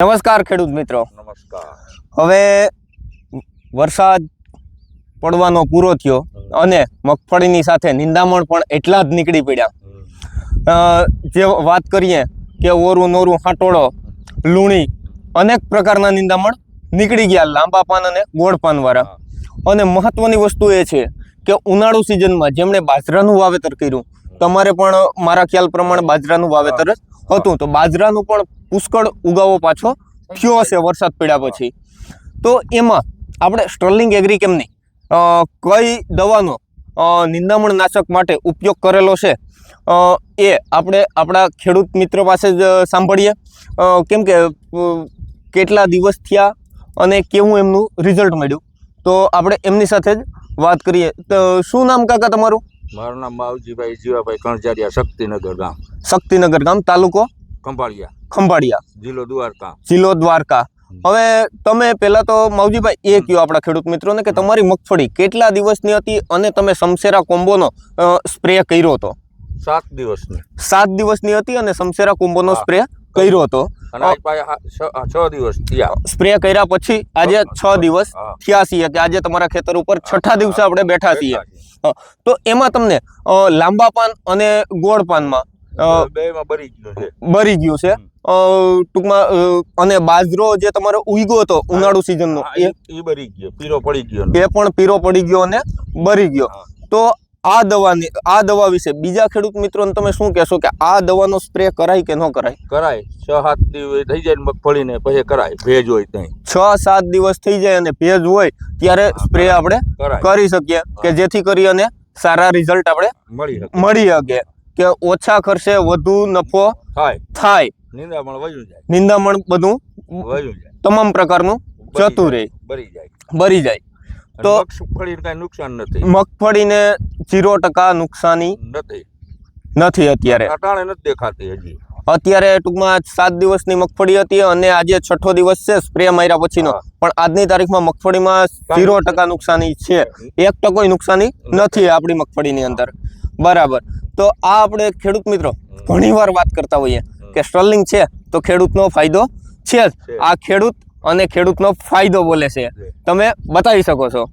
નમસ્કાર ખેડૂત મિત્રો. નમસ્કાર. હવે વરસાદ પડવાનો પૂરો થયો અને મગફળીની સાથે નિંદામણ પણ એટલા જ નીકળી પડ્યા. જે વાત કરીએ કે ઓરું નોરું હાટોળો લૂણી અનેક પ્રકારના નિંદામણ નીકળી ગયા લાંબા પાન અને ગોળ પાનવાળા અને મહત્વની વસ્તુ એ છે કે ઉનાળુ સિઝનમાં જેમણે બાજરાનું વાવેતર કર્યું તમારે પણ મારા ખ્યાલ પ્રમાણે બાજરાનું વાવેતર જ હતું. તો બાજરાનું પણ પુષ્કળ ઉગાવો પાછો થયો હશે વરસાદ પડ્યા પછી. તો એમાં આપણે સ્ટર્લિંગ એગ્રી કેમની કઈ દવાનો નિંદામણ નાશક માટે ઉપયોગ કરેલો છે? એ આપણે આપણા ખેડૂત મિત્ર પાસે જ સાંભળીએ. કેમ કે કેટલા દિવસ થયા અને કેવું એમનું રિઝલ્ટ મળ્યું? તો આપણે એમની સાથે જ વાત કરીએ. તો શું નામ કાકા તમારું? મારું નામ માવજીભાઈ જીવાભાઈ કણજારિયા શક્તિનગર ગામ. શક્તિનગર ગામ તાલુકો? ખંભાળિયા. ખંભાળિયા. જિલ્લો દ્વારકા. જિલ્લો દ્વારકા. હવે તમે પહેલા તો માવજીભાઈ એ કહ્યું આપણા ખેડૂત મિત્રોને કે તમારી મગફળી કેટલા દિવસની હતી અને તમે સમસેરા કોમ્બોનો સ્પ્રે કર્યો હતો? સાત દિવસની. સાત દિવસની હતી અને સમસેરા કોમ્બોનો સ્પ્રે કર્યો હતો. છ- દિવસ સ્પ્રે કર્યા પછી આજે છ દિવસ. થયા છીએ કે આજે તમારા ખેતર ઉપર છઠ્ઠા દિવસે આપણે બેઠા છીએ. તો એમાં તમને લાંબા પાન અને ગોળ પાનમાં બરી ગયું છે. બરી ગયું છે. ટૂંકમાં અને બાજરો જે તમારો ઉગ્યો હતો ઉનાળુ સિઝનનો નો એ બરી ગયો પીરો પડી ગયો એ પણ પીરો પડી ગયો અને બરી ગયો. તો આ દવાની આ દવા વિશે. બીજા ખેડૂત મિત્રોને તમે શું કહેશો કે આ દવાનો સ્પ્રે કરાય કે ન કરાય? કરાય. છ સાત દિવસ થઈ જાય મગફળીને પછી કરાય. ભેજ હોય ત્યાં છ સાત દિવસ થઈ જાય અને ભેજ હોય ત્યારે સ્પ્રે આપણે કરી શકીએ કે જેથી કરી અને સારા રિઝલ્ટ આપણે મળી મળી શકે. કે ઓછા ખર્ચે વધુ નફો થાય. થાય. નિંદામણ વયું જાય. નિંદામણ બધું વયું જાય. તમામ પ્રકારનું જતું રહે. બરી જાય. બરી જાય. તો મગફળીને કઈ નુકસાન નથી. મગફળીને ઝીરો ટકા નુકસાની નથી. નથી અત્યારે. અટાણે નથી દેખાતી હજી. અત્યારે ટૂંકમાં સાત દિવસની મગફળી હતી અને આજે છઠ્ઠો દિવસ છે સ્પ્રે માર્યા પછીનો. પણ આજની તારીખમાં મગફળીમાં ઝીરો ટકા નુકસાની છે. એક ટકોય નુકસાની નથી. આપણી મગફળીની અંદર. બરાબર. તો આ આપણે ખેડૂત મિત્રો ઘણીવાર વાત કરતા હોઈએ કે સ્ટર્લિંગ છે તો ખેડૂતનો ફાયદો છે. આ ખેડૂત અને ખેડૂતનો ફાયદો બોલે છે. છે. તમે બતાવી શકો છો.